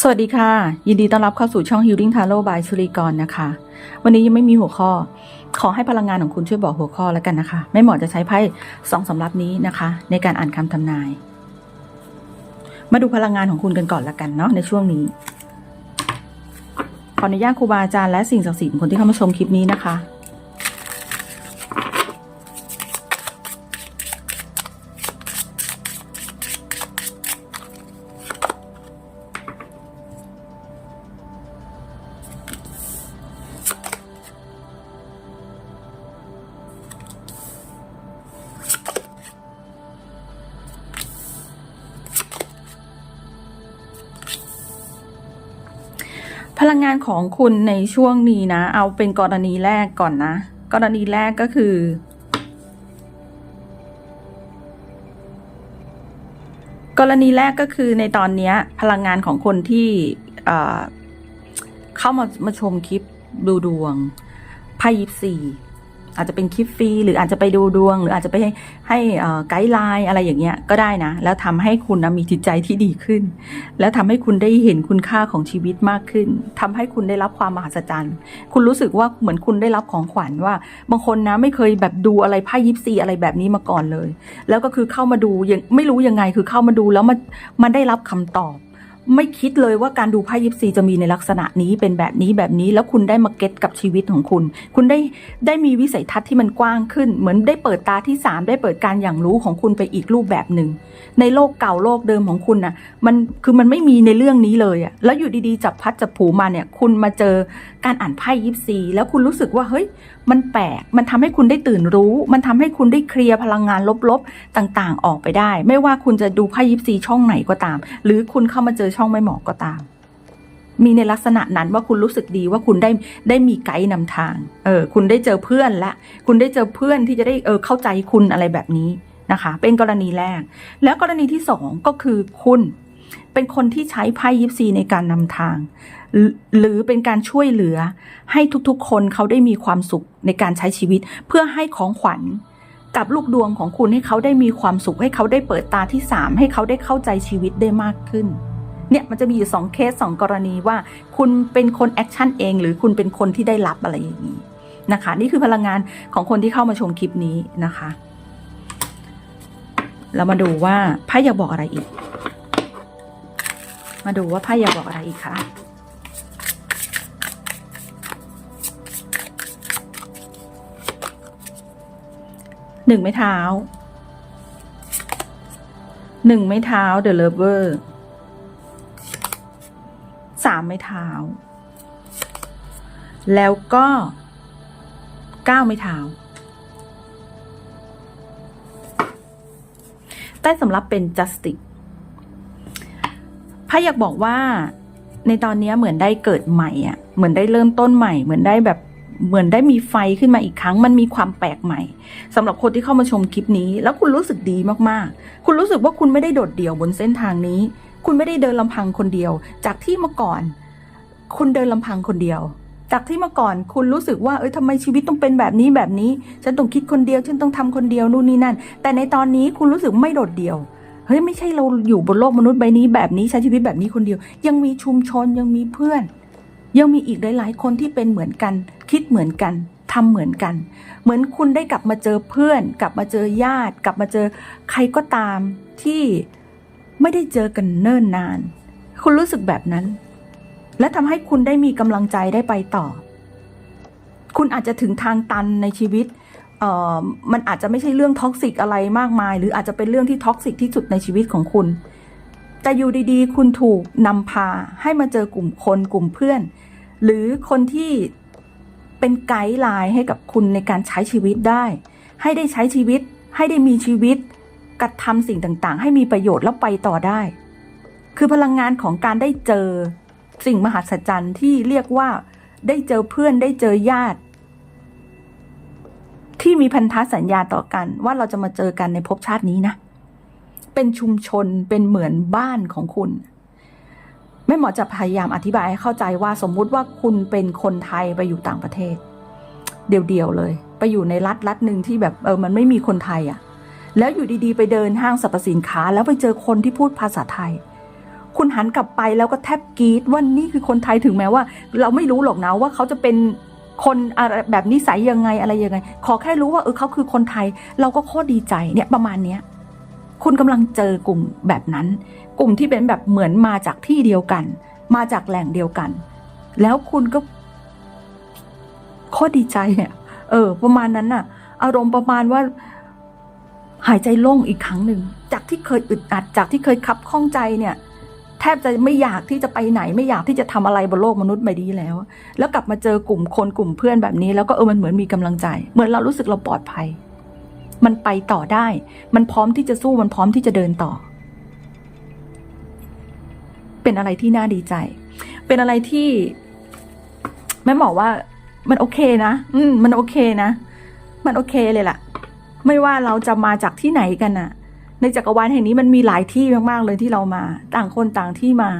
สวัสดีค่ะ ยินดีต้อนรับเข้าสู่ช่อง Healing Tarot by ชุลีกรนะคะ วันนี้ยังไม่มีหัวข้อ ขอให้พลังงานของคุณช่วยบอกหัวข้อแล้วกันนะคะ ไม่เหมาะจะใช้ไพ่สองสำรับนี้นะคะ ในการอ่านคำทำนาย มาดูพลังงานของคุณกันก่อนละกันเนาะในช่วงนี้ ขออนุญาตครูบาอาจารย์และสิ่งศักดิ์สิทธิ์คนที่เข้ามาชมคลิปนี้นะคะ พลังงานของคุณในช่วงนี้นะ เอาเป็นกรณีแรกก่อนนะ กรณีแรกก็คือ กรณีแรกก็คือในตอนนี้พลังงานของคนที่เอ่อเข้ามามาชมคลิปดูดวงไพ่ยิปซี อาจจะเป็นคลิปฟรีหรืออาจจะไปดูดวง หรืออาจจะไปให้ให้ไกด์ไลน์อะไรอย่างเงี้ยก็ได้นะ แล้วทำให้คุณนะมีจิตใจที่ดีขึ้น แล้วทำให้คุณได้เห็นคุณค่าของชีวิตมากขึ้นทำให้คุณได้รับความมหัศจรรย์ คุณรู้สึกว่าเหมือนคุณได้รับของขวัญว่า บางคนนะไม่เคยแบบดูอะไรไพ่ยิปซีอะไรแบบนี้มาก่อนเลย แล้วก็คือเข้ามาดูยังไม่รู้ยังไงคือเข้ามาดูแล้วมันมันได้รับคำตอบ ไม่คิดเลยว่าการดูไพ่ยิปซีจะมีในลักษณะนี้เป็นแบบนี้แบบนี้แล้วคุณได้มาเก็ตกับชีวิตของคุณ คุณได้ได้มีวิสัยทัศน์ที่มันกว้างขึ้น เหมือนได้เปิดตาที่สามได้เปิดการอย่างรู้ของคุณไปอีกรูปแบบหนึ่งในโลกเก่าโลกเดิมของคุณน่ะมันคือมันไม่มีในเรื่องนี้เลยอะแล้วอยู่ดีๆจับพัดจับผูมาเนี่ย คุณมาเจอการอ่านไพ่ยิปซีแล้วคุณรู้สึกว่าเฮ้ยมันแปลก มันทำให้คุณได้ตื่นรู้ มันทำให้คุณได้เคลียร์พลังงานลบๆ ต่างๆ ออกไปได้ ไม่ว่าคุณจะดูไพ่ยิปซีช่องไหนก็ตาม หรือคุณเข้ามาเจอช่องไม่เหมาะก็ตาม มีในลักษณะนั้นว่าคุณรู้สึกดีว่าคุณได้ได้มีไกด์นำทาง เออ คุณได้เจอเพื่อนละ คุณได้เจอเพื่อนที่จะได้เออเข้าใจคุณอะไรแบบนี้นะคะ เป็นกรณีแรก แล้วกรณีที่สองก็คือคุณ เป็นคนที่ใช้ไพ่ยิปซีในการนำทาง หรือเป็นการช่วยเหลือให้ทุกๆ คนเขาได้มีความสุขในการใช้ชีวิต เพื่อให้ของขวัญกับลูกดวงของคุณให้เขาได้มีความสุขให้เขาได้เปิดตาที่สามให้เขาได้เข้าใจชีวิตได้มากขึ้น เนี่ยมันจะมีอยู่สองเคสสองกรณีว่า คุณเป็นคนแอคชั่นเอง หรือคุณเป็นคนที่ได้รับอะไรอย่างนี้นะคะ นี่คือพลังงานของคนที่เข้ามาชมคลิปนี้นะคะ เรามาดูว่าไพ่อยากบอกอะไรอีก มาดูว่าไพ่อยากบอกอะไรอีกคะหนึ่งไม้เท้าหนึ่งไม้เท้า The Lover สามไม้เท้า แล้วก็เก้าไม้เท้าใต้สำรับเป็น justice พระอยากบอกว่า ในตอนนี้เหมือนได้เกิดใหม่อะ เหมือนได้เริ่มต้นใหม่ เหมือนได้แบบเหมือนได้มีไฟขึ้นมาอีกครั้ง มันมีความแปลกใหม่สำหรับคนที่เข้ามาชมคลิปนี้ แล้วคุณรู้สึกดีมากๆ คุณรู้สึกว่าคุณไม่ได้โดดเดี่ยวบนเส้นทางนี้ คุณไม่ได้เดินลำพังคนเดียว จากที่เมื่อก่อน คุณเดินลำพังคนเดียว จากที่เมื่อก่อนคุณรู้สึกว่าเอ้ยทำไมชีวิตต้องเป็นแบบนี้แบบนี้ ฉันต้องคิดคนเดียว ฉันต้องทำคนเดียวนู่นนี่นั่น แต่ในตอนนี้คุณรู้สึกไม่โดดเดี่ยว ฮ้ยไม่ใช่เราอยู่บนโลกมนุษย์ใบนี้แบบนี้ใช้ชีวิตแบบนี้คนเดียว ยังมีชุมชนยังมีเพื่อน ยังมีอีกหลาย ๆ คนที่เป็นเหมือนกัน คิดเหมือนกันทำเหมือนกัน เหมือนคุณได้กลับมาเจอเพื่อน กลับมาเจอญาติ กลับมาเจอใครก็ตามที่ไม่ได้เจอกันเนิ่นนาน คุณรู้สึกแบบนั้น และทำให้คุณได้มีกำลังใจได้ไปต่อ คุณอาจจะถึงทางตันในชีวิต มันอาจจะไม่ใช่เรื่องท็อกซิกอะไรมากมาย หรืออาจจะเป็นเรื่องที่ท็อกซิกที่สุดในชีวิตของคุณ แต่อยู่ดีๆ คุณถูกนำพาให้มาเจอกลุ่มคนกลุ่มเพื่อน หรือคนที่เป็นไกด์ไลน์ให้กับคุณในการใช้ชีวิตได้ ให้ได้ใช้ชีวิต ให้ได้มีชีวิตกระทำสิ่งต่างๆ ให้มีประโยชน์แล้วไปต่อได้ คือพลังงานของการได้เจอสิ่งมหัศจรรย์ที่เรียกว่าได้เจอเพื่อนได้เจอญาติ ที่มีพันธสัญญาต่อกันว่าเราจะมาเจอกันในภพชาตินี้นะ เป็นชุมชนเป็นเหมือนบ้านของคุณแม่หมอจะพยายามอธิบายให้เข้าใจว่าสมมุติว่าคุณเป็นคนไทยไปอยู่ต่างประเทศ เดียวๆเลย ไปอยู่ในรัฐรัฐหนึ่งที่แบบเออมันไม่มีคนไทยอะ่ะ แล้วอยู่ดีๆ ไปเดินห้างสรรพสินค้า แล้วไปเจอคนที่พูดภาษาไทย คุณคุณหันกลับไปแล้วก็แทบกรีดว่านี่คือคนไทยถึงแม้ว่า เราไม่รู้หรอกนะว่าเขาจะเป็น คนอะไรแบบนิสัยยังไงอะไรยังไง ขอแค่รู้ว่าเออเขาคือคนไทย เราก็โคตรดีใจเนี่ยประมาณเนี้ยคุณกำลังเจอกลุ่มแบบนั้น กลุ่มที่เป็นแบบเหมือนมาจากที่เดียวกัน มาจากแหล่งเดียวกัน แล้วคุณก็โคตรดีใจอะเออ ประมาณนั้นน่ะ อารมณ์ประมาณว่า หายใจโล่งอีกครั้งหนึ่งจากที่เคยอึดอัดจากที่เคยคับข้องใจเนี่ย แทบจะไม่อยากที่จะไปไหน ไม่อยากที่จะทำอะไรบนโลกมนุษย์ใบนี้แล้ว แล้วกลับมาเจอกลุ่มคนกลุ่มเพื่อนแบบนี้ แล้วก็เออมันเหมือนมีกำลังใจ เหมือนเรารู้สึกเราปลอดภัย มันไปต่อได้ มันพร้อมที่จะสู้มันพร้อมที่จะเดินต่อ เป็นอะไรที่น่าดีใจ เป็นอะไรที่แม่บอกว่ามันโอเคนะ อืม มันโอเคนะ มันโอเคเลยล่ะ ไม่ว่าเราจะมาจากที่ไหนกันน่ะ ในจักรวาลแห่งนี้มันมีหลายที่มากๆเลยที่เรามา ต่างคนต่างที่มา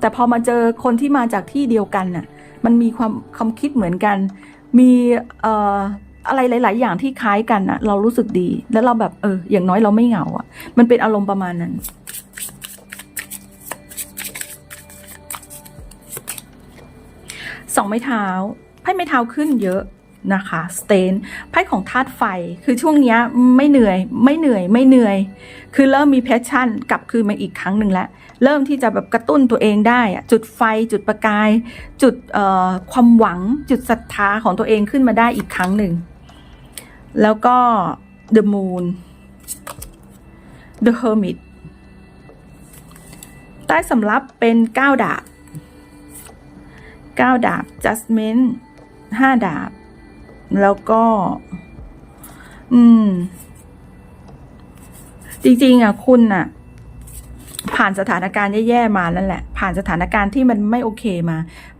แต่พอมาเจอคนที่มาจากที่เดียวกันน่ะ มันมีความความคิดเหมือนกัน มีเอ่ออะไรหลาย ๆ อย่างที่คล้ายกันน่ะ เรารู้สึกดี แล้วเราแบบเออ อย่างน้อยเราไม่เหงาอะ มันเป็นอารมณ์ประมาณนั้นสองไม้เท้าไพ่ไม้เท้าขึ้นเยอะ นะคะสเตนไพ่ของธาตุไฟคือช่วงนี้ไม่เหนื่อย ไม่เหนื่อยไม่เหนื่อย คือเริ่มมีแพชชั่นกลับคืนมาอีกครั้งหนึ่งแล้ว เริ่มที่จะแบบกระตุ้นตัวเองได้ จุดไฟจุดประกาย จุดความหวังจุดศรัทธาของตัวเองขึ้นมาได้อีกครั้งหนึ่ง แล้วก็ the moon the hermit ใต้สำรับเป็นก้าดาบเก้าดาบ judgment ห้าดาบ แล้วก็ อืม จริงๆอะ คุณอะ ผ่านสถานการณ์แย่ๆมานั่นแหละ ผ่านสถานการณ์ที่มันไม่โอเคมา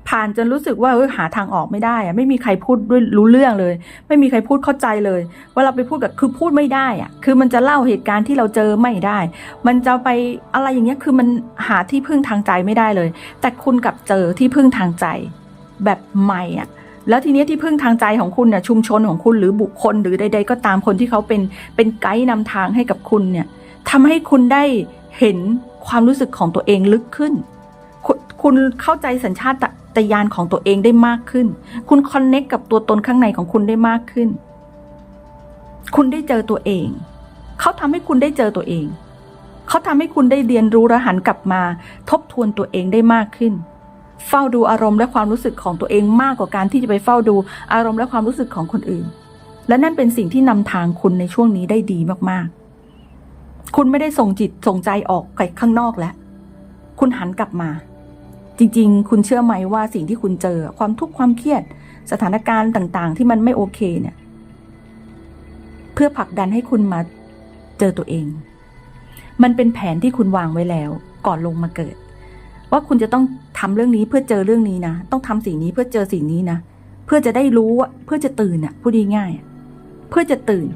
ผ่านจนรู้สึกว่าเออหาทางออกไม่ได้อะ ไม่มีใครพูดด้วยรู้เรื่องเลย ไม่มีใครพูดเข้าใจเลย ว่าเราไปพูดกับคือพูดไม่ได้อะ คือมันจะเล่าเหตุการณ์ที่เราเจอไม่ได้ มันจะไปอะไรอย่างเงี้ย คือมันหาที่พึ่งทางใจไม่ได้เลย แต่คุณกลับเจอที่พึ่งทางใจ แบบใหม่อะ แล้วทีนี้ที่พึ่งทางใจของคุณเนี่ยชุมชนของคุณหรือบุคคลหรือใด ๆ ก็ตามคนที่เขาเป็นเป็นไกด์นำทางให้กับคุณเนี่ยทำให้คุณได้เห็นความรู้สึกของตัวเองลึกขึ้นคคุณเข้าใจสัญชาตญาณของตัวเองได้มากขึ้น คุณคอนเน็กกับตัวตนข้างในของคุณได้มากขึ้น คุณได้เจอตัวเอง เขาทำให้คุณได้เจอตัวเอง เขาทำให้คุณได้เรียนรู้และหันกลับมา ทบทวนตัวเองได้มากขึ้น เฝ้าดูอารมณ์และความรู้สึกของตัวเองมากกว่าการที่จะไปเฝ้าดูอารมณ์และความรู้สึกของคนอื่น และนั่นเป็นสิ่งที่นำทางคุณในช่วงนี้ได้ดีมากๆ คุณไม่ได้ส่งจิตส่งใจออกไปข้างนอกแล้ว คุณหันกลับมา จริงๆ คุณเชื่อไหมว่าสิ่งที่คุณเจอความทุกข์ความเครียด สถานการณ์ต่างๆ ที่มันไม่โอเคเนี่ย เพื่อผลักดันให้คุณมาเจอตัวเอง มันเป็นแผนที่คุณวางไว้แล้ว ก่อนลงมาเกิด ว่าคุณจะต้องทำเรื่องนี้เพื่อเจอเรื่องนี้นะ ต้องทำสิ่งนี้เพื่อเจอสิ่งนี้นะ เพื่อจะได้รู้ว่าเพื่อจะตื่นอะพูดง่ายๆเพื่อจะตื่น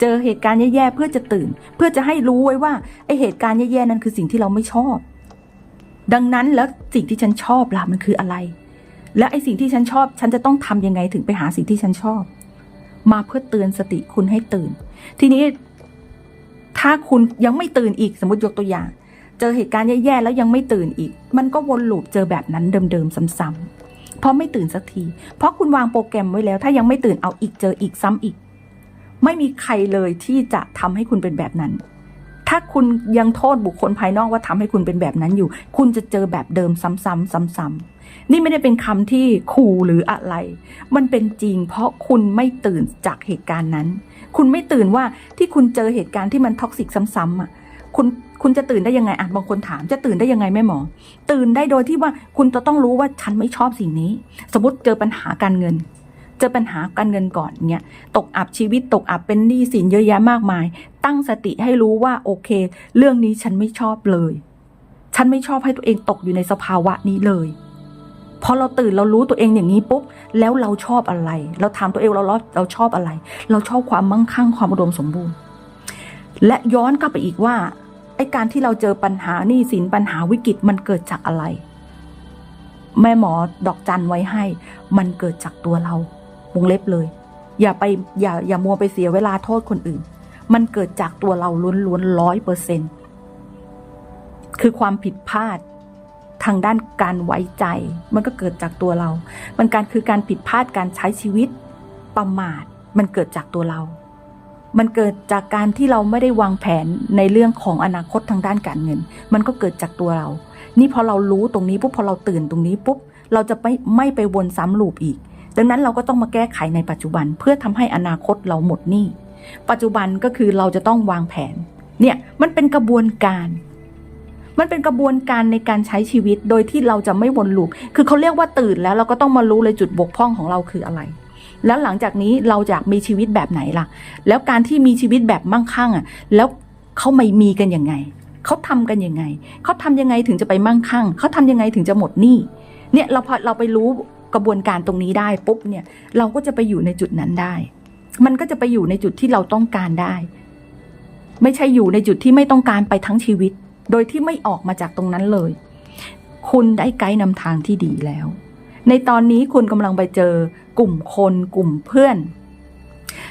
เจอเหตุการณ์แย่ๆเพื่อจะตื่น เพื่อจะให้รู้ไว้ว่าไอเหตุการณ์แย่ๆนั้นคือสิ่งที่เราไม่ชอบ ดังนั้นแล้วสิ่งที่ฉันชอบล่ะมันคืออะไร และไอสิ่งที่ฉันชอบ ฉันจะต้องทำยังไงถึงไปหาสิ่งที่ฉันชอบ มาเพื่อเตือนสติคุณให้ตื่น ทีนี้ ถ้าคุณยังไม่ตื่นอีกสมมติยกตัวอย่าง เจอเหตุการณ์แย่ๆแล้วยังไม่ตื่นอีก มันก็วนลูปเจอแบบนั้นเดิมๆซ้ำๆเพราะไม่ตื่นสักที เพราะคุณวางโปรแกรมไว้แล้ว ถ้ายังไม่ตื่นเอาอีกเจออีกซ้ำอีก ไม่มีใครเลยที่จะทำให้คุณเป็นแบบนั้น ถ้าคุณยังโทษบุคคลภายนอกว่าทำให้คุณเป็นแบบนั้นอยู่ คุณจะเจอแบบเดิมซ้ำๆซ้ำๆนี่ไม่ได้เป็นคำที่ขู่หรืออะไร มันเป็นจริง เพราะคุณไม่ตื่นจากเหตุการณ์นั้น คุณไม่ตื่นว่าที่คุณเจอเหตุการณ์ที่มันท็อกซิกซ้ำๆอะ คุณคุณจะตื่นได้ยังไงอะบางคนถามจะตื่นได้ยังไงแม่หมอ ตื่นได้โดยที่ว่าคุณจะต้องรู้ว่าฉันไม่ชอบสิ่งนี้ สมมติเจอปัญหาการเงิน เจอปัญหาการเงินก่อนเนี่ยตกอับชีวิตตกอับเป็นหนี้สินเยอะแยะมากมาย ตั้งสติให้รู้ว่าโอเค เรื่องนี้ฉันไม่ชอบเลย ฉันไม่ชอบให้ตัวเองตกอยู่ในสภาวะนี้เลยพอเราตื่นเรารู้ตัวเองอย่างนี้ปุ๊บแล้วเราชอบอะไร เราถามตัวเองเราเราชอบอะไร เราชอบความมั่งคั่งความอุดมสมบูรณ์ และย้อนกลับไปอีกว่า ไอการที่เราเจอปัญหานี้สินปัญหาวิกฤตมันเกิดจากอะไร แม่หมอดอกจันไว้ให้ มันเกิดจากตัวเราวงเล็บเลย อย่าไปอย่าอย่ามัวไปเสียเวลาโทษคนอื่น มันเกิดจากตัวเราล้วนๆร้อยเปอร์เซ็นคือความผิดพลาดทางด้านการไว้ใจ มันก็เกิดจากตัวเรา มันการคือการผิดพลาดการใช้ชีวิตประมาท มันเกิดจากตัวเรา มันเกิดจากการที่เราไม่ได้วางแผนในเรื่องของอนาคตทางด้านการเงิน มันก็เกิดจากตัวเรา นี่พอเรารู้ตรงนี้ปุ๊บพอเราตื่นตรงนี้ปุ๊บเราจะไม่ไม่ไปวนซ้ำลูปอีก ดังนั้นเราก็ต้องมาแก้ไขในปัจจุบันเพื่อทำให้อนาคตเราหมดหนี้ปัจจุบันก็คือเราจะต้องวางแผน เนี่ยมันเป็นกระบวนการ มันเป็นกระบวนการในการใช้ชีวิตโดยที่เราจะไม่วนลูปคือเขาเรียกว่าตื่นแล้วเราก็ต้องมารู้เลยจุดบกพร่องของเราคืออะไร แล้วหลังจากนี้เราอยากมีชีวิตแบบไหนล่ะ แล้วการที่มีชีวิตแบบมั่งคั่งอะ แล้วเขาไม่มีกันยังไง เขาทำกันยังไง เขาทำยังไงถึงจะไปมั่งคั่ง เขาทำยังไงถึงจะหมดหนี้ เนี่ยเราพอเราไปรู้กระบวนการตรงนี้ได้ปุ๊บเนี่ย เราก็จะไปอยู่ในจุดนั้นได้ มันก็จะไปอยู่ในจุดที่เราต้องการได้ ไม่ใช่อยู่ในจุดที่ไม่ต้องการไปทั้งชีวิต โดยที่ไม่ออกมาจากตรงนั้นเลย คุณได้ไกด์นำทางที่ดีแล้ว ในตอนนี้คุณกำลังไปเจอ กลุ่มคนกลุ่มเพื่อน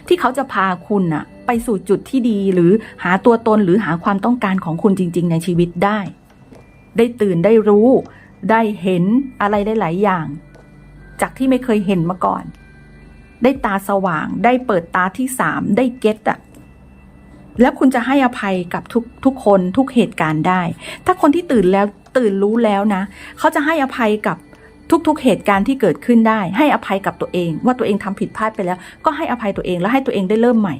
ที่เขาจะพาคุณอะไปสู่จุดที่ดีหรือหาตัวตนหรือหาความต้องการของคุณจริง ๆ ในชีวิตได้ ได้ตื่นได้รู้ ได้เห็นอะไรได้หลายอย่าง จากที่ไม่เคยเห็นมาก่อน ได้ตาสว่าง ได้เปิดตาที่สามได้เก็ตอะแล้วคุณจะให้อภัยกับทุกทุกคนทุกเหตุการณ์ได้ ถ้าคนที่ตื่นแล้วตื่นรู้แล้วนะ เขาจะให้อภัยกับ ทุกๆ เหตุการณ์ที่เกิดขึ้นได้ ให้อภัยกับตัวเอง ว่าตัวเองทำผิดพลาดไปแล้ว ก็ให้อภัยตัวเองแล้วให้ตัวเองได้เริ่มใหม่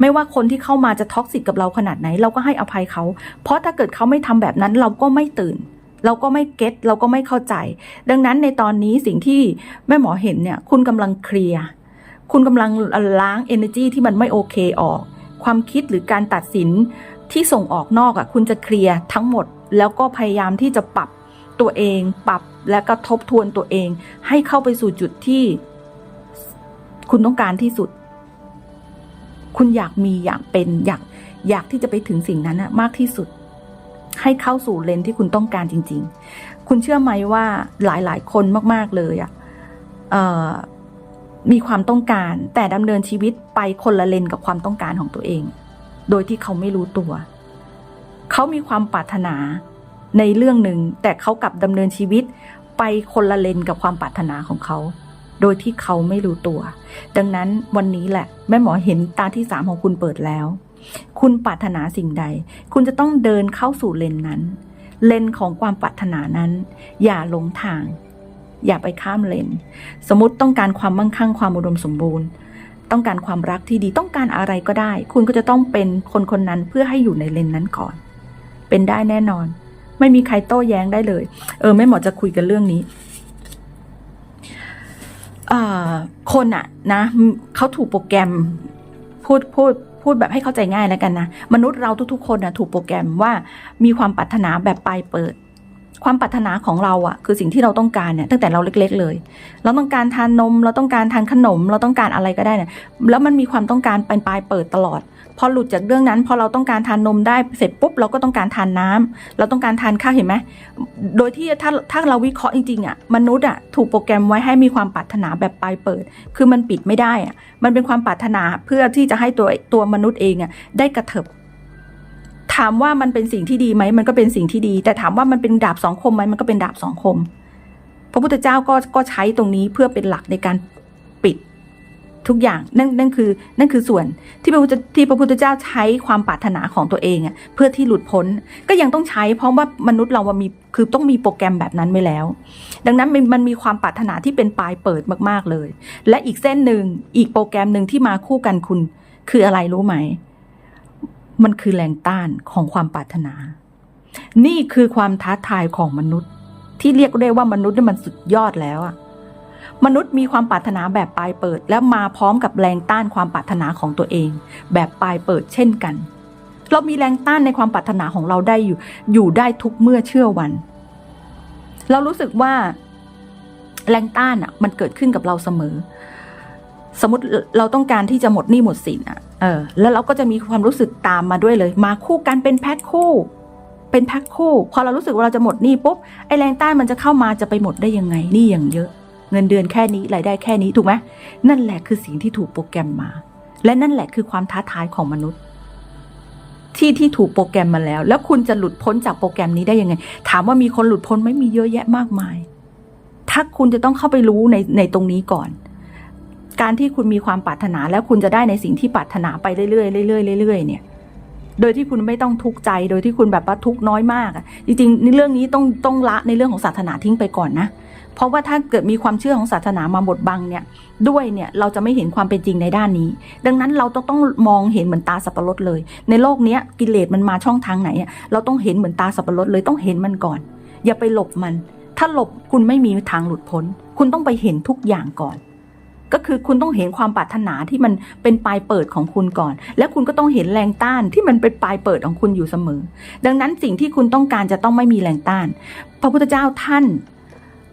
ไม่ว่าคนที่เข้ามาจะท็อกซิกกับเราขนาดไหน เราก็ให้อภัยเขา เพราะถ้าเกิดเขาไม่ทำแบบนั้นเราก็ไม่ตื่น เราก็ไม่เก็ตเราก็ไม่เข้าใจ ดังนั้นในตอนนี้สิ่งที่แม่หมอเห็นเนี่ย คุณกำลังเคลียร์คุณกำลังล้าง energy ที่มันไม่โอเคออก ความคิดหรือการตัดสินที่ส่งออกนอกอะ่ะคุณจะเคลียร์ทั้งหมด แล้วก็พยายามที่จะปรับตัวเองปรับ และก็ทบทวนตัวเอง ให้เข้าไปสู่จุดที่ คุณต้องการที่สุด คุณอยากมีอยากเป็นอยากอยากที่จะไปถึงสิ่งนั้นอะมากที่สุด ให้เข้าสู่เลนที่คุณต้องการจริง ๆ คุณเชื่อไหมว่าหลายๆ คนมาก ๆ เลยอะเอ่อมีความต้องการ แต่ดำเนินชีวิตไปคนละเลนกับความต้องการของตัวเอง โดยที่เขาไม่รู้ตัว เขามีความปรารถนา ในเรื่องหนึ่งแต่เขากลับดำเนินชีวิตไปคนละเลนกับความปรารถนาของเขา โดยที่เขาไม่รู้ตัว ดังนั้นวันนี้แหละ แม่หมอเห็นตาที่สามของคุณเปิดแล้ว คุณปรารถนาสิ่งใด คุณจะต้องเดินเข้าสู่เลนนั้น เลนของความปรารถนานั้น อย่าหลงทาง อย่าไปข้ามเลน สมมติต้องการความมั่งคั่งความอุดมสมบูรณ์ ต้องการความรักที่ดีต้องการอะไรก็ได้ คุณก็จะต้องเป็นคนคนนั้นเพื่อให้อยู่ในเลนนั้นก่อน เป็นได้แน่นอน ไม่มีใครโต้แย้งได้เลย เออแม่หมอจะคุยกันเรื่องนี้เอ่อคนอะนะเขาถูกโปรแกรมพูดพูดพูดแบบให้เข้าใจง่ายแล้วกันนะ มนุษย์เราทุกๆคนนะถูกโปรแกรมว่ามีความปรารถนาแบบปลายเปิด ความปรารถนาของเราอะคือสิ่งที่เราต้องการเนี่ยตั้งแต่เราเล็ก ๆ เลย เราต้องการทานนม เราต้องการทานขนม เราต้องการอะไรก็ได้เนี่ยแล้วมันมีความต้องการเป็นปลายเปิดตลอด พอหลุดจากเรื่องนั้น พอเราต้องการทานนมได้เสร็จปุ๊บเราก็ต้องการทานน้ำเราต้องการทานข้าวเห็นไหมโดยที่ถ้าถ้าเราวิเคราะห์จริงๆอะมนุษย์อะถูกโปรแกรมไว้ให้มีความปรารถนาแบบปลายเปิด คือมันปิดไม่ได้อะมันเป็นความปรารถนาเพื่อที่จะให้ตัวตัวมนุษย์เองอะได้กระเถิบถามว่ามันเป็นสิ่งที่ดีไหมมันก็เป็นสิ่งที่ดี แต่ถามว่ามันเป็นดาบสองคมไหมมันก็เป็นดาบสองคม พระพุทธเจ้าก็ก็ใช้ตรงนี้เพื่อเป็นหลักในการปิด ทุกอย่างนั่นนั่นคือนั่นคือส่วนที่พระพุทธที่พระพุทธเจ้าใช้ความปรารถนาของตัวเองอะเพื่อที่หลุดพ้นก็ยังต้องใช้เพราะว่ามนุษย์เราว่ามีคือต้องมีโปรแกรมแบบนั้นไว้แล้ว ดังนั้นมันมันมีความปรารถนาที่เป็นปลายเปิดมากๆเลย และอีกเส้นหนึ่งอีกโปรแกรมหนึ่งที่มาคู่กันคุณ คืออะไรรู้ไหม มันคือแรงต้านของความปรารถนา นี่คือความท้าทายของมนุษย์ ที่เรียกได้ว่ามนุษย์นี่มันสุดยอดแล้วอะ มนุษย์มีความปรารถนาแบบปลายเปิด และมาพร้อมกับแรงต้านความปรารถนาของตัวเอง แบบปลายเปิดเช่นกัน เรามีแรงต้านในความปรารถนาของเราได้อยู่ อยู่ได้ทุกเมื่อเชื่อวัน เรารู้สึกว่าแรงต้านอะ มันเกิดขึ้นกับเราเสมอ สมมติเราต้องการที่จะหมดหนี้หมดสินอะ เออ แล้วเราก็จะมีความรู้สึกตามมาด้วยเลย มาคู่กันเป็นแพ็คคู่เป็นแพ็คคู่ พอเรารู้สึกว่าเราจะหมดหนี้ปุ๊บไอ้แรงต้านมันจะเข้ามาจะไปหมดได้ยังไงหนี้อย่างเยอะ เงินเดือนแค่นี้รายได้แค่นี้ถูกไหมนั่นแหละคือสิ่งที่ถูกโปรแกรมมา และนั่นแหละคือความท้าทายของมนุษย์ ที่ที่ถูกโปรแกรมมาแล้ว แล้วคุณจะหลุดพ้นจากโปรแกรมนี้ได้ยังไง ถามว่ามีคนหลุดพ้นไม่มีเยอะแยะมากมาย ถ้าคุณจะต้องเข้าไปรู้ในในตรงนี้ก่อน การที่คุณมีความปรารถนาแล้วคุณจะได้ในสิ่งที่ปรารถนาไปเรื่อยๆเรื่อยๆเรื่อยๆเนี่ยโดยที่คุณไม่ต้องทุกข์ใจ โดยที่คุณแบบว่าทุกข์น้อยมากอะจริงๆในเรื่องนี้ต้องต้องละในเรื่องของศาสนาทิ้งไปก่อนนะ เพราะว่าถ้าเกิดมีความเชื่อของศาสนามาบดบังเนี่ยด้วยเนี่ยเราจะไม่เห็นความเป็นจริงในด้านนี้ ดังนั้นเราต้องต้องมองเห็นเหมือนตาสับปะรดเลย ในโลกนี้กิเลสมันมาช่องทางไหนเราต้องเห็นเหมือนตาสับปะรดเลยต้องเห็นมันก่อน อย่าไปหลบมัน ถ้าหลบคุณไม่มีทางหลุดพ้น คุณต้องไปเห็นทุกอย่างก่อนก็คือคุณต้องเห็นความปรารถนาที่มันเป็นปลายเปิดของคุณก่อน และคุณก็ต้องเห็นแรงต้านที่มันเป็นปลายเปิดของคุณอยู่เสมอ ดังนั้นสิ่งที่คุณต้องการจะต้องไม่มีแรงต้าน พระพุทธเจ้าท่าน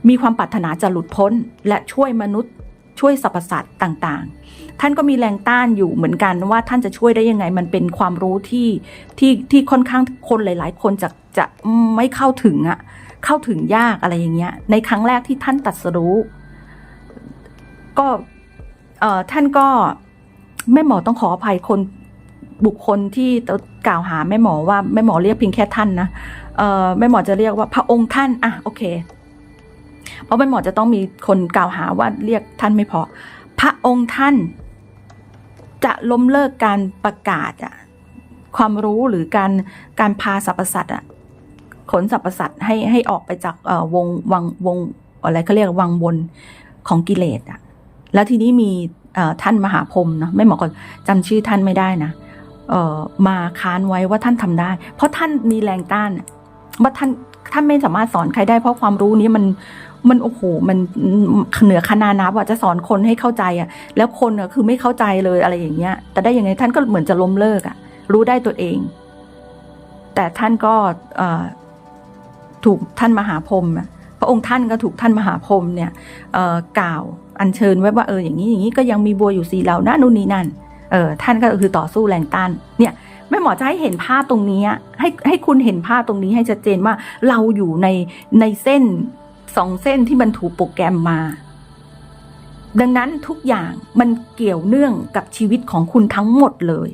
มีความปรารถนาจะหลุดพ้นและช่วยมนุษย์ ช่วยสรรพสัตว์ต่างๆ ท่านก็มีแรงต้านอยู่เหมือนกันว่าท่านจะช่วยได้ยังไง มันเป็นความรู้ที่ที่ที่ค่อนข้างคนหลาย ๆ คนจะจะไม่เข้าถึงอะเข้าถึงยากอะไรอย่างเงี้ย ในครั้งแรกที่ท่านตรัสรู้ ก็เอ่อท่านก็แม่หมอต้องขออภัยคนบุคคลที่กล่าวหาแม่หมอว่าแม่หมอเรียกเพียงแค่ท่านนะเอ่อแม่หมอจะเรียกว่าพระองค์ท่านอะโอเค เพราะแม่หมอจะต้องมีคนกล่าวหาว่าเรียกท่านไม่พอ พระองค์ท่าน จะล้มเลิกการประกาศอะความรู้หรือการการพาสรรพสัตว์อะขนสรรพสัตว์ให้ให้ออกไปจากวงวังวงอะไรเขาเรียกวังวนของกิเลสอะแล้วทีนี้มีท่านมหาพรมเนาะแม่หมอก็จำชื่อท่านไม่ได้นะมาค้านไว้ว่าท่านทำได้ เพราะท่านมีแรงต้านว่าท่านท่านไม่สามารถสอนใครได้เพราะความรู้นี้มัน มันโอ้โหมันเหนือคณานับอะจะสอนคนให้เข้าใจอะ แล้วคนอะคือไม่เข้าใจเลยอะไรอย่างเงี้ย แต่ได้ยังไงท่านก็เหมือนจะล้มเลิกอะ รู้ได้ตัวเอง แต่ท่านก็ถูกท่านมหาพรหมพระองค์ท่านก็ถูกท่านมหาพรหมเนี่ยกล่าวอัญเชิญไว้ว่าเอออย่างนี้อย่างนี้ก็ยังมีบัวอยู่สีเหล่านะนู่นนี่นั่นเออท่านก็คือต่อสู้แรงต้านเนี่ยแม่หมอจะให้เห็นภาพตรงนี้ให้ให้คุณเห็นภาพตรงนี้ให้ชัดเจนว่าเราอยู่ในในเส้น สองเส้นที่มันถูกโปรแกรมมา ดังนั้นทุกอย่างมันเกี่ยวเนื่องกับชีวิตของคุณทั้งหมดเลย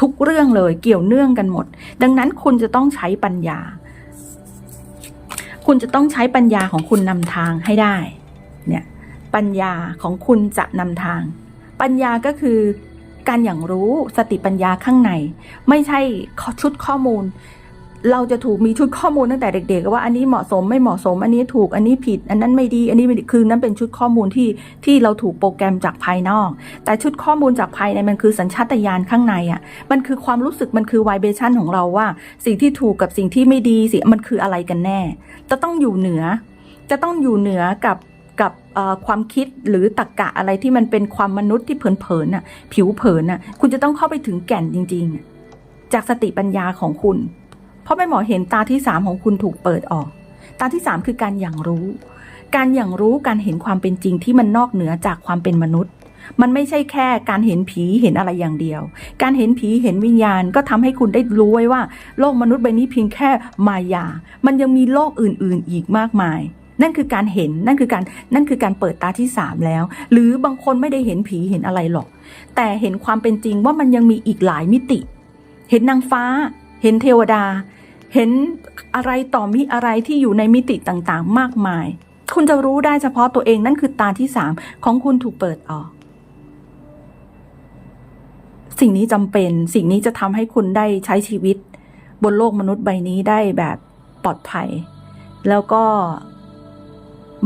ทุกเรื่องเลยเกี่ยวเนื่องกันหมด ดังนั้นคุณจะต้องใช้ปัญญา คุณจะต้องใช้ปัญญาของคุณนำทางให้ได้ เนี่ย ปัญญาของคุณจะนำทาง ปัญญาก็คือการอย่างรู้สติปัญญาข้างใน ไม่ใช่ชุดข้อมูล เราจะถูกมีชุดข้อมูลตั้งแต่เด็กๆว่าอันนี้เหมาะสมไม่เหมาะสม อันนี้ถูกอันนี้ผิด อันนั้นไม่ดี อันนี้ไม่ดีคือนั้นเป็นชุดข้อมูลที่ที่เราถูกโปรแกรมจากภายนอก แต่ชุดข้อมูลจากภายในมันคือสัญชาตญาณข้างในอะมันคือความรู้สึกมันคือไวเบชั่นของเราว่า สิ่งที่ถูกกับสิ่งที่ไม่ดีสิมันคืออะไรกันแน่ จะต้องอยู่เหนือ จะต้องอยู่เหนือกับกับความคิดหรือตรกกะอะไรที่มันเป็นความมนุษย์ที่เผินๆน่ะ ผิวเผินน่ะ คุณจะต้องเข้าไปถึงแก่นจริง ๆ จากสติปัญญาของคุณ เพราะแม่หมอเห็นตาที่สามของคุณถูกเปิดออก ตาที่สามคือการอย่างรู้ การอย่างรู้การเห็นความเป็นจริงที่มันนอกเหนือจากความเป็นมนุษย์ มันไม่ใช่แค่การเห็นผีเห็นอะไรอย่างเดียว การเห็นผีเห็นวิญญาณก็ทำให้คุณได้รู้ไว้ว่า โลกมนุษย์ใบนี้เพียงแค่มายา มันยังมีโลกอื่น ๆ อีกมากมายนั่นคือการเห็นนั่นคือการนั่นคือการเปิดตาที่สามแล้ว หรือบางคนไม่ได้เห็นผีเห็นอะไรหรอก แต่เห็นความเป็นจริงว่ามันยังมีอีกหลายมิติ เห็นนางฟ้า เห็นเทวดา เห็นอะไรต่อมีอะไรที่อยู่ในมิติต่างๆ มากมาย คุณจะรู้ได้เฉพาะตัวเองนั่นคือตาที่สามของคุณถูกเปิดออก สิ่งนี้จำเป็น สิ่งนี้จะทำให้คุณได้ใช้ชีวิต บนโลกมนุษย์ใบนี้ได้แบบปลอดภัย แล้วก็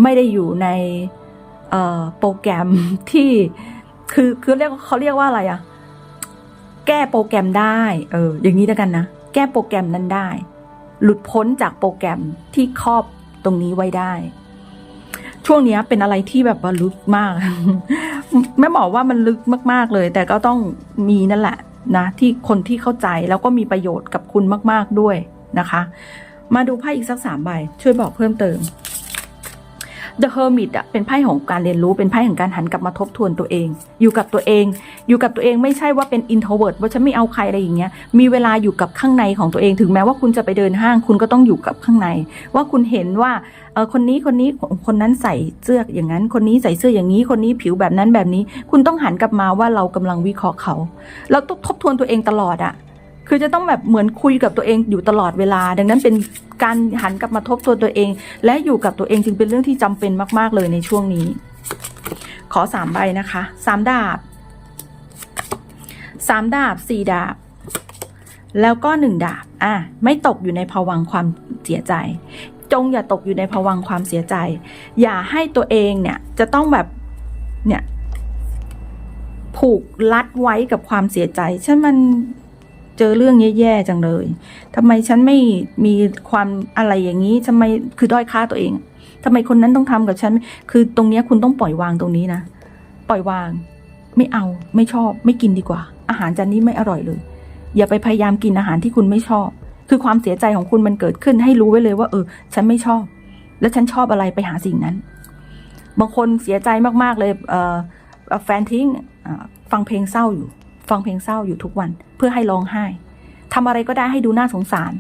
ไม่ได้อยู่ในโปรแกรมที่คือคือเรียกเขาเรียกว่าอะไรอะแก้โปรแกรมได้ เออ อย่างนี้แล้วกันนะ แก้โปรแกรมนั้นได้ หลุดพ้นจากโปรแกรมที่ครอบตรงนี้ไว้ได้ ช่วงนี้เป็นอะไรที่แบบว่าลึกมากแม่บอกว่ามันลึกมาก ๆเลย แต่ก็ต้องมีนั่นแหละนะที่คนที่เข้าใจแล้วก็มีประโยชน์กับคุณมาก ๆด้วยนะคะ มาดูไพ่อีกสักสามใบช่วยบอกเพิ่มเติม The Hermit อะเป็นไพ่ของการเรียนรู้เป็นไพ่ของการหันกลับมาทบทวนตัวเอง อยู่กับตัวเอง อยู่กับตัวเองไม่ใช่ว่าเป็น introvert ว่าฉันไม่เอาใครอะไรอย่างเงี้ยมีเวลาอยู่กับข้างในของตัวเอง ถึงแม้ว่าคุณจะไปเดินห้าง คุณก็ต้องอยู่กับข้างใน ว่าคุณเห็นว่าเออคนนี้คนนี้คนนั้นใส่เสื้ออย่างนั้น คนนี้ใส่เสื้ออย่างนี้ คนนี้ผิวแบบนั้นแบบนี้ คุณต้องหันกลับมาว่าเรากำลังวิเคราะห์เขา เราต้องทบทวนตัวเองตลอดอะ คือจะต้องแบบเหมือนคุยกับตัวเองอยู่ตลอดเวลา ดังนั้นเป็นการหันกลับมาทบทวนตัวเอง และอยู่กับตัวเองจึงเป็นเรื่องที่จำเป็นมาก ๆ เลยในช่วงนี้ ขอสามใบนะคะสามดาบสามดาบสี่ดาบ แล้วก็หนึ่งดาบอะไม่ตกอยู่ในภวังความเสียใจ จงอย่าตกอยู่ในภวังค์ความเสียใจ อย่าให้ตัวเองเนี่ยจะต้องแบบเนี่ยผูกลัดไว้กับความเสียใจฉันมัน เจอเรื่องแย่ๆจังเลยทำไมฉันไม่มีความอะไรอย่างนี้ทำไมคือด้อยค่าตัวเองทำไมคนนั้นต้องทำกับฉัน คือตรงเนี้ยคุณต้องปล่อยวางตรงนี้นะ ปล่อยวาง ไม่เอาไม่ชอบ ไม่กินดีกว่า อาหารจานนี้ไม่อร่อยเลย อย่าไปพยายามกินอาหารที่คุณไม่ชอบ คือความเสียใจของคุณมันเกิดขึ้นให้รู้ไว้เลยว่าเออ ฉันไม่ชอบ แล้วฉันชอบอะไรไปหาสิ่งนั้น บางคนเสียใจมากๆเลยเออแฟนทิ้งฟังเพลงเศร้าอยู่ ฟังเพลงเศร้าอยู่ทุกวัน เพื่อให้ร้องไห้ทำอะไรก็ได้ให้ดูน่าสงสาร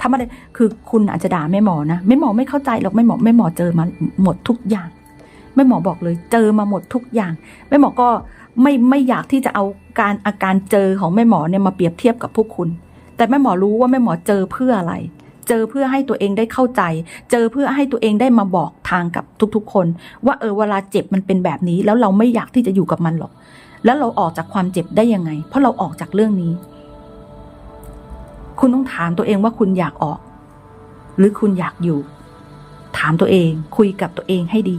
ทำอะไรคือคุณอาจจะด่าแม่หมอนะแม่หมอไม่เข้าใจหรอกแม่หมอแม่หมอเจอมาหมดทุกอย่างแม่หมอบอกเลย เจอมาหมดทุกอย่างแม่หมอก็ไม่ไม่อยากที่จะเอาการอาการเจอของแม่หมอเนี่ยมาเปรียบเทียบกับพวกคุณ แต่แม่หมอรู้ว่าแม่หมอเจอเพื่ออะไร เจอเพื่อให้ตัวเองได้เข้าใจ เจอเพื่อให้ตัวเองได้มาบอกทางกับทุกๆคน ว่าเออเวลาเจ็บมันเป็นแบบนี้แล้วเราไม่อยากที่จะอยู่กับมันหรอก แล้วเราออกจากความเจ็บได้ยังไง เพราะเราออกจากเรื่องนี้ คุณต้องถามตัวเองว่าคุณอยากออก หรือคุณอยากอยู่ ถามตัวเอง คุยกับตัวเองให้ดี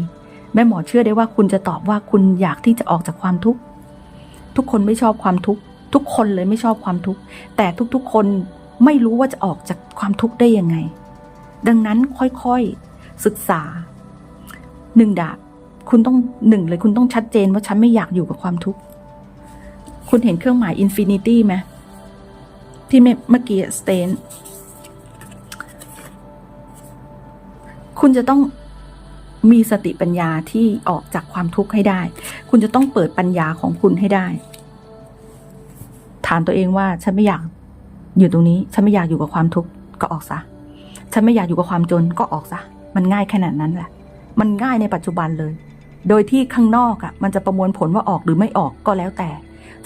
แม่หมอเชื่อได้ว่าคุณจะตอบว่าคุณอยากที่จะออกจากความทุกข์ทุกคนไม่ชอบความทุกข์ทุกคนเลยไม่ชอบความทุกข์แต่ทุกๆคนไม่รู้ว่าจะออกจากความทุกข์ได้ยังไง ดังนั้นค่อยๆศึกษาหนึ่งดาบคุณต้องหนึ่งเลยคุณต้องชัดเจนว่าฉันไม่อยากอยู่กับความทุกข์ คุณเห็นเครื่องหมายอินฟินิตี้ไหมที่เมื่อกี้สเตนคุณจะต้องมีสติปัญญาที่ออกจากความทุกข์ให้ได้ คุณจะต้องเปิดปัญญาของคุณให้ได้ ถามตัวเองว่าฉันไม่อยากอยู่ตรงนี้ ฉันไม่อยากอยู่กับความทุกข์ก็ออกซะ ฉันไม่อยากอยู่กับความจนก็ออกซะ มันง่ายขนาดนั้นแหละ มันง่ายในปัจจุบันเลย โดยที่ข้างนอกอะ่ะ มันจะประมวลผลว่าออกหรือไม่ออกก็แล้วแต่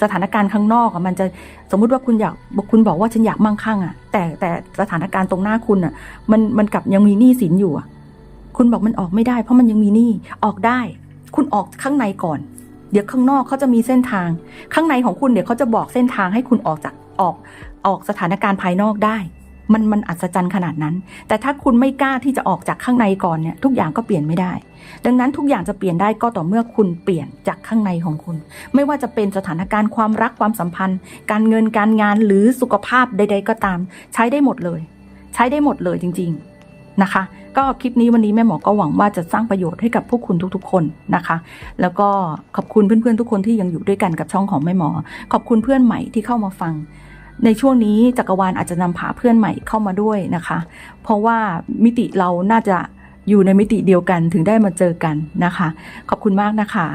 สถานการณ์ข้างนอกอะมันจะสมมุติว่าคุณอยากคุณบอกว่าฉันอยากมั่งคั่งอะ่ะแต่แต่สถานการณ์ตรงหน้าคุณอะ่ะมันมันกลับยังมีหนี้สินอยู่อะคุณบอกมันออกไม่ได้ เพราะมันยังมีหนี้ออกได้ คุณออกข้างในก่อน เดี๋ยวข้างนอกเขาจะมีเส้นทาง ข้างในของคุณเดี๋ยวเขาจะบอกเส้นทางให้คุณออกจากออกออกสถานการณ์ภายนอกได้ มันมันอัศจรรย์ขนาดนั้น แต่ถ้าคุณไม่กล้าที่จะออกจากข้างในก่อนเนี่ยทุกอย่างก็เปลี่ยนไม่ได้ ดังนั้นทุกอย่างจะเปลี่ยนได้ก็ต่อเมื่อคุณเปลี่ยนจากข้างในของคุณ ไม่ว่าจะเป็นสถานการณ์ความรักความสัมพันธ์ การเงินการงานหรือสุขภาพใด ๆ ก็ตาม ใช้ได้หมดเลย ใช้ได้หมดเลยจริง ๆนะคะ ก็คลิปนี้วันนี้แม่หมอก็หวังว่าจะสร้างประโยชน์ให้กับพวกคุณทุกๆ คนนะคะ แล้วก็ขอบคุณเพื่อนๆทุกคนที่ยังอยู่ด้วยกันกับช่องของแม่หมอ ขอบคุณเพื่อนใหม่ที่เข้ามาฟัง ในช่วงนี้จักรวาลอาจจะนำพาเพื่อนใหม่เข้ามาด้วยนะคะ เพราะว่ามิติเราน่าจะอยู่ในมิติเดียวกันถึงได้มาเจอกันนะคะ ขอบคุณมากนะคะ